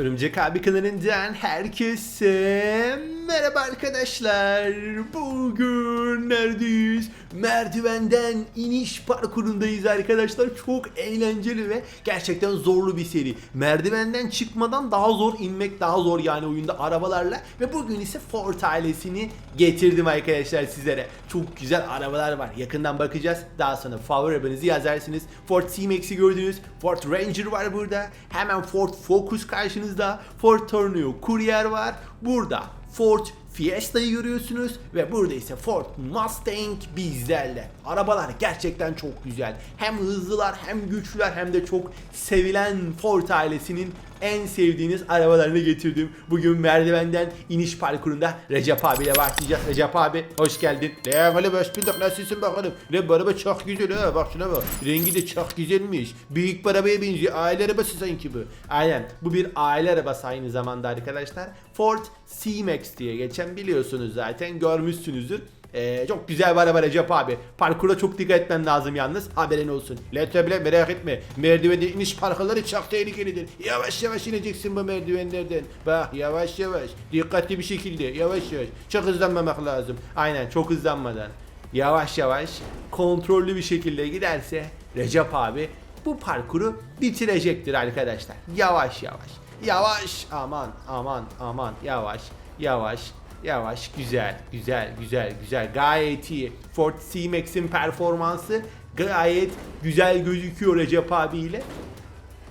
Örümcek abi kanalından herkese merhaba arkadaşlar. Bugün neredeyiz? Merdivenden iniş parkurundayız arkadaşlar. Çok eğlenceli ve gerçekten zorlu bir seri. Merdivenden çıkmadan daha zor inmek daha zor yani oyunda arabalarla. Ve bugün ise Ford ailesini getirdim arkadaşlar sizlere. Çok güzel arabalar var. Yakından bakacağız. Daha sonra favori arabanızı yazarsınız. Ford C-Max'i gördünüz. Ford Ranger var burada. Hemen Ford Focus karşınızda. Ford Tourneo Courier var. Burada Ford Fiesta'yı görüyorsunuz ve burada ise Ford Mustang bizlerle. Arabalar gerçekten çok güzel. Hem hızlılar hem güçlüler hem de çok sevilen Ford ailesinin en sevdiğiniz arabalarını getirdim. Bugün merdivenden iniş parkurunda Recep abiyle başlayacağız. Recep abi hoş geldin. Ne böyle hoş bulduk nasılsın bakalım. Ne bu araba çok güzel ha bak şuna bak. Rengi de çok güzelmiş. Büyük bir arabaya benziyor. Aile arabası sanki bu. Aynen bu bir aile arabası aynı zamanda arkadaşlar. Ford C-Max diye geçen biliyorsunuz zaten görmüşsünüzdür. Ee, çok güzel bir araba Recep abi. Parkura çok dikkat etmen lazım yalnız. Haberin olsun. Lete merak etme. Merdivende iniş parkurları çok tehlikelidir. Yavaş yavaş ineceksin bu merdivenlerden. Bak yavaş yavaş. Dikkatli bir şekilde. Yavaş yavaş. Çok hızlanmamak lazım. Aynen çok hızlanmadan. Yavaş yavaş kontrollü bir şekilde giderse Recep abi bu parkuru bitirecektir arkadaşlar. Yavaş yavaş. Yavaş aman aman aman yavaş yavaş Yavaş, güzel, güzel, güzel, güzel. Gayet iyi. Ford C-Max'in performansı gayet güzel gözüküyor Recep abiyle.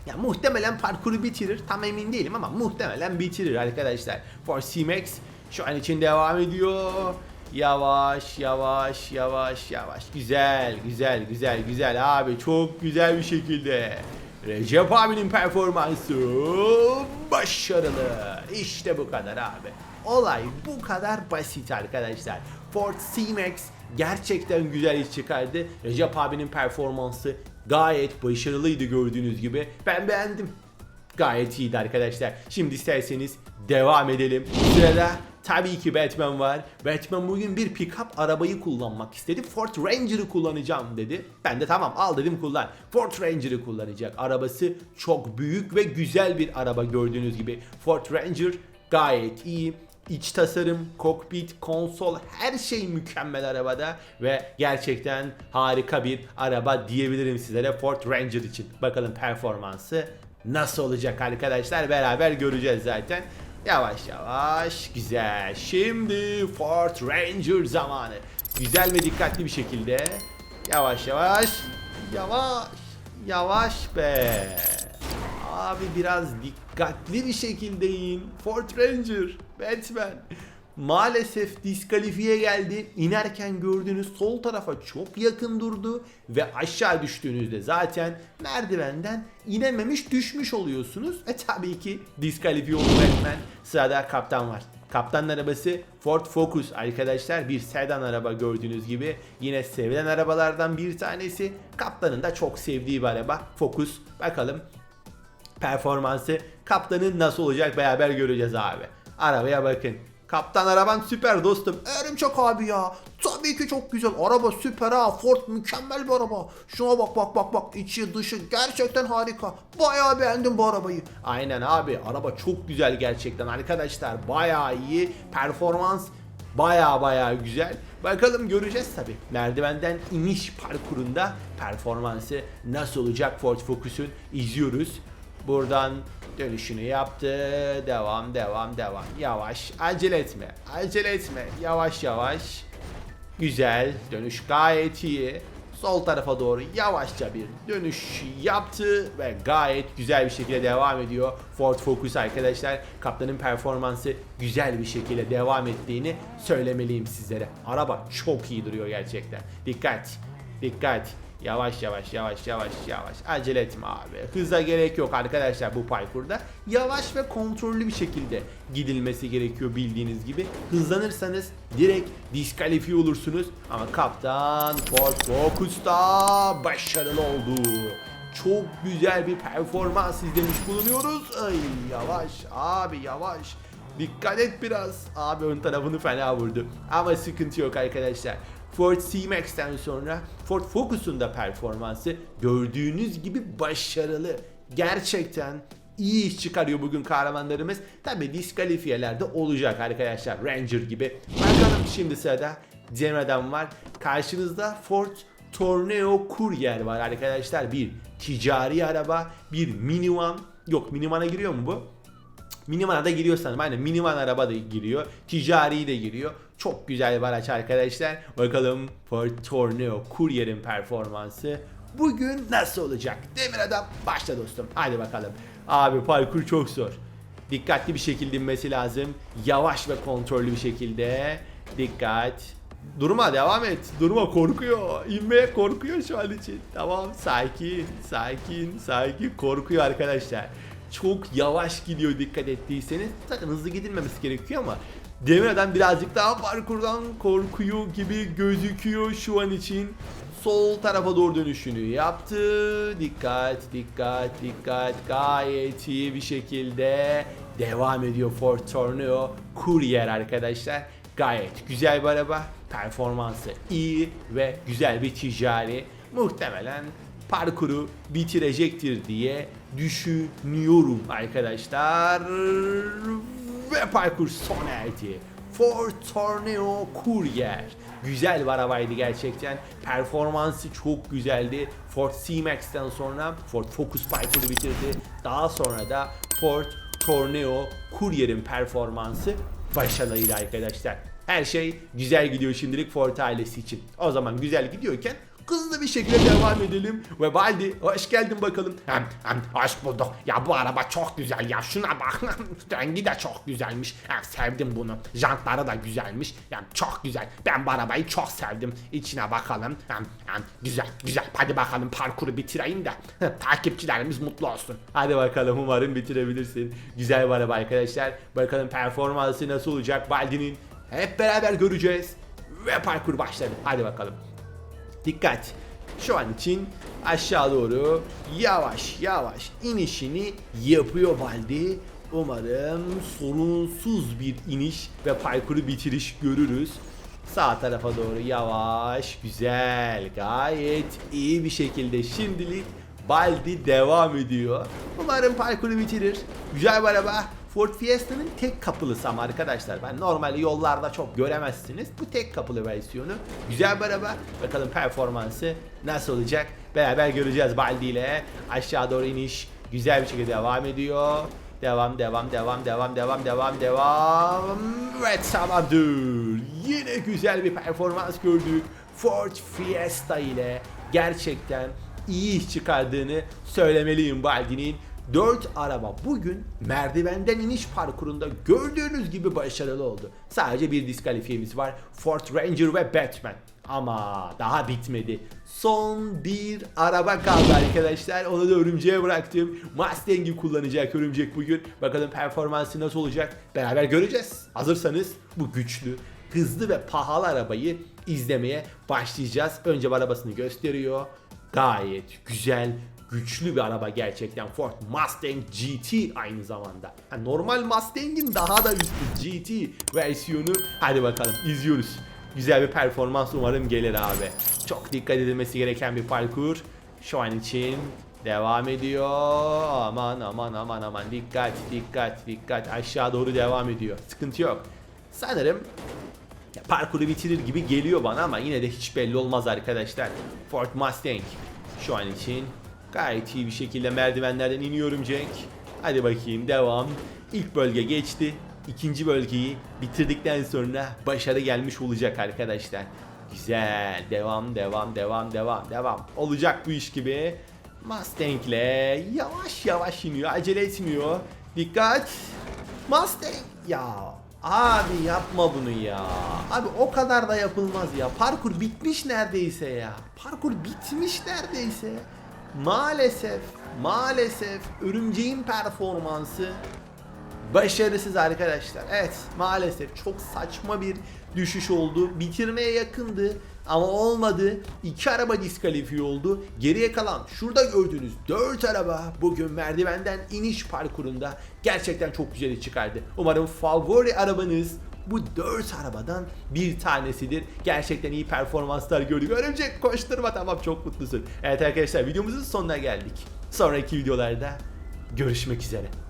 Ya muhtemelen parkuru bitirir. Tam emin değilim ama muhtemelen bitirir arkadaşlar. Ford C-Max şu an için devam ediyor. Yavaş, yavaş, yavaş, yavaş. Güzel, güzel, güzel, güzel abi. Çok güzel bir şekilde. Recep abinin performansı başarılı. İşte bu kadar abi. Olay bu kadar basit arkadaşlar. Ford C-Max gerçekten güzel iş çıkardı. Recep abinin performansı gayet başarılıydı gördüğünüz gibi. Ben beğendim. Gayet iyiydi arkadaşlar. Şimdi isterseniz devam edelim. Sırada tabii ki Batman var. Batman bugün bir pick-up arabayı kullanmak istedi. Ford Ranger'ı kullanacağım dedi. Ben de tamam al dedim kullan. Ford Ranger'ı kullanacak. Arabası çok büyük ve güzel bir araba gördüğünüz gibi. Ford Ranger gayet iyi. İç tasarım, kokpit, konsol her şey mükemmel arabada ve gerçekten harika bir araba diyebilirim sizlere Ford Ranger için. Bakalım performansı nasıl olacak arkadaşlar beraber göreceğiz zaten. Yavaş yavaş güzel. Şimdi Ford Ranger zamanı. Güzel ve dikkatli bir şekilde. Yavaş yavaş. Yavaş. Yavaş be. Abi biraz dikkatli bir şekilde in. Ford Ranger, Batman. Maalesef diskalifiye geldi. İnerken gördüğünüz sol tarafa çok yakın durdu ve aşağı düştüğünüzde zaten merdivenden inememiş düşmüş oluyorsunuz. E tabii ki diskalifiye oldu Batman. Sırada kaptan var. Kaptanın arabası Ford Focus arkadaşlar bir sedan araba gördüğünüz gibi yine sevilen arabalardan bir tanesi. Kaptanın da çok sevdiği bir araba Focus. Bakalım performansı kaptanın nasıl olacak beraber göreceğiz abi. Arabaya bakın. Kaptan araban süper dostum. Örümcek abi ya. Tabii ki çok güzel. Araba süper ha. Ford mükemmel bir araba. Şuna bak bak bak bak. İçi dışı gerçekten harika. Bayağı beğendim bu arabayı. Aynen abi. Araba çok güzel gerçekten arkadaşlar. Bayağı iyi. Performans Baya baya güzel. Bakalım göreceğiz tabi. Merdivenden iniş parkurunda performansı nasıl olacak Ford Focus'un izliyoruz. Buradan dönüşünü yaptı. Devam devam devam. Yavaş. Acele etme. Acele etme. Yavaş yavaş. Güzel. Dönüş gayet iyi. Sol tarafa doğru yavaşça bir dönüş yaptı ve gayet güzel bir şekilde devam ediyor. Ford Focus arkadaşlar kaptanın performansı güzel bir şekilde devam ettiğini söylemeliyim sizlere. Araba çok iyi duruyor gerçekten. Dikkat, dikkat. Yavaş yavaş yavaş yavaş yavaş. Acele etme abi. Hıza gerek yok arkadaşlar bu parkurda. Yavaş ve kontrollü bir şekilde gidilmesi gerekiyor bildiğiniz gibi. Hızlanırsanız direkt diskalifiye olursunuz. Ama kaptan Ford Focus'ta başarılı oldu. Çok güzel bir performans izlemiş bulunuyoruz. Ay yavaş abi yavaş. Dikkat et biraz. Abi ön tarafını fena vurdu. Ama sıkıntı yok arkadaşlar. Ford C-Max'ten sonra Ford Focus'un da performansı gördüğünüz gibi başarılı. Gerçekten iyi iş çıkarıyor bugün kahramanlarımız. Tabi diskalifiyeler de olacak arkadaşlar. Ranger gibi. Bakalım şimdi sırada Cemre'den var. Karşınızda Ford Torneo Courier var arkadaşlar. Bir ticari araba, bir minivan. Yok minivana giriyor mu bu? Minivana da giriyor sanırım. Aynen minivan araba da giriyor. Ticari de giriyor. Çok güzel bir araç arkadaşlar. Bakalım Ford Torneo Courier'in performansı bugün nasıl olacak? Demir adam başla dostum. Hadi bakalım. Abi parkur çok zor. Dikkatli bir şekilde inmesi lazım. Yavaş ve kontrollü bir şekilde. Dikkat. Durma devam et. Durma korkuyor. İnmeye korkuyor şu an için. Tamam sakin sakin sakin korkuyor arkadaşlar. Çok yavaş gidiyor dikkat ettiyseniz. Zaten hızlı gidilmemesi gerekiyor ama Demirden birazcık daha parkurdan korkuyor gibi gözüküyor şu an için. Sol tarafa doğru dönüşünü yaptı. Dikkat, dikkat, dikkat. Gayet iyi bir şekilde devam ediyor Ford Tornado Courier arkadaşlar. Gayet güzel bir araba. Performansı iyi ve güzel bir ticari. Muhtemelen parkuru bitirecektir diye düşünüyorum arkadaşlar. Ve parkur sona erdi. Ford Tornado Courier. Güzel bir arabaydı gerçekten. Performansı çok güzeldi. Ford C-Max'ten sonra Ford Focus parkuru bitirdi. Daha sonra da Ford Tornado Courier'in performansı başarılıydı arkadaşlar. Her şey güzel gidiyor şimdilik Ford ailesi için. O zaman güzel gidiyorken hızlı bir şekilde devam edelim. Ve Baldi hoş geldin bakalım. Hem, hem, hoş bulduk. Ya bu araba çok güzel ya. Şuna bak. Rengi de çok güzelmiş. Ya, sevdim bunu. Jantları da güzelmiş. Ya, çok güzel. Ben bu arabayı çok sevdim. İçine bakalım. Hem, hem, güzel güzel. Hadi bakalım parkuru bitireyim de takipçilerimiz mutlu olsun. Hadi bakalım umarım bitirebilirsin. Güzel bir araba arkadaşlar. Bakalım performansı nasıl olacak Baldi'nin. Hep beraber göreceğiz. Ve parkur başladı. Hadi bakalım. Dikkat. Şu an için aşağı doğru yavaş yavaş inişini yapıyor Baldi. Umarım sorunsuz bir iniş ve parkuru bitiriş görürüz. Sağ tarafa doğru yavaş, güzel, gayet iyi bir şekilde şimdilik Baldi devam ediyor. Umarım parkuru bitirir. Güzel bir araba. Ford Fiesta'nın tek kapılısı ama arkadaşlar ben normal yollarda çok göremezsiniz. Bu tek kapılı versiyonu. Güzel bir araba. Bakalım performansı nasıl olacak? Beraber göreceğiz Baldi ile. Aşağı doğru iniş güzel bir şekilde devam ediyor. Devam, devam, devam, devam, devam, devam, devam. Ve tamamdır. Yine güzel bir performans gördük. Ford Fiesta ile gerçekten iyi iş çıkardığını söylemeliyim Baldi'nin. 4 araba bugün merdivenden iniş parkurunda gördüğünüz gibi başarılı oldu. Sadece bir diskalifiyemiz var. Ford Ranger ve Batman. Ama daha bitmedi. Son bir araba kaldı arkadaşlar. Onu da örümceğe bıraktım. Mustang'i kullanacak örümcek bugün. Bakalım performansı nasıl olacak? Beraber göreceğiz. Hazırsanız bu güçlü, hızlı ve pahalı arabayı izlemeye başlayacağız. Önce arabasını gösteriyor. Gayet güzel, güçlü bir araba gerçekten. Ford Mustang GT aynı zamanda. Ha, normal Mustang'in daha da üstü GT versiyonu. Hadi bakalım izliyoruz. Güzel bir performans umarım gelir abi. Çok dikkat edilmesi gereken bir parkur. Şu an için devam ediyor. Aman aman aman aman dikkat dikkat dikkat aşağı doğru devam ediyor. Sıkıntı yok. Sanırım parkuru bitirir gibi geliyor bana ama yine de hiç belli olmaz arkadaşlar. Ford Mustang şu an için gayet iyi bir şekilde merdivenlerden iniyorum Cenk. Hadi bakayım devam. İlk bölge geçti. İkinci bölgeyi bitirdikten sonra başarı gelmiş olacak arkadaşlar. Güzel. Devam, devam, devam, devam, devam. Olacak bu iş gibi. Mustang'le yavaş yavaş iniyor. Acele etmiyor. Dikkat. Mustang. Ya abi yapma bunu ya. Abi o kadar da yapılmaz ya. Parkur bitmiş neredeyse ya. Parkur bitmiş neredeyse. Maalesef, maalesef örümceğin performansı başarısız arkadaşlar. Evet maalesef çok saçma bir düşüş oldu. Bitirmeye yakındı ama olmadı. İki araba diskalifiye oldu. Geriye kalan şurada gördüğünüz 4 araba bugün merdivenden iniş parkurunda gerçekten çok güzel çıkardı. Umarım favori arabanız bu 4 arabadan bir tanesidir. Gerçekten iyi performanslar gördük. Örümcek koşturma tamam çok mutlusun. Evet arkadaşlar videomuzun sonuna geldik. Sonraki videolarda görüşmek üzere.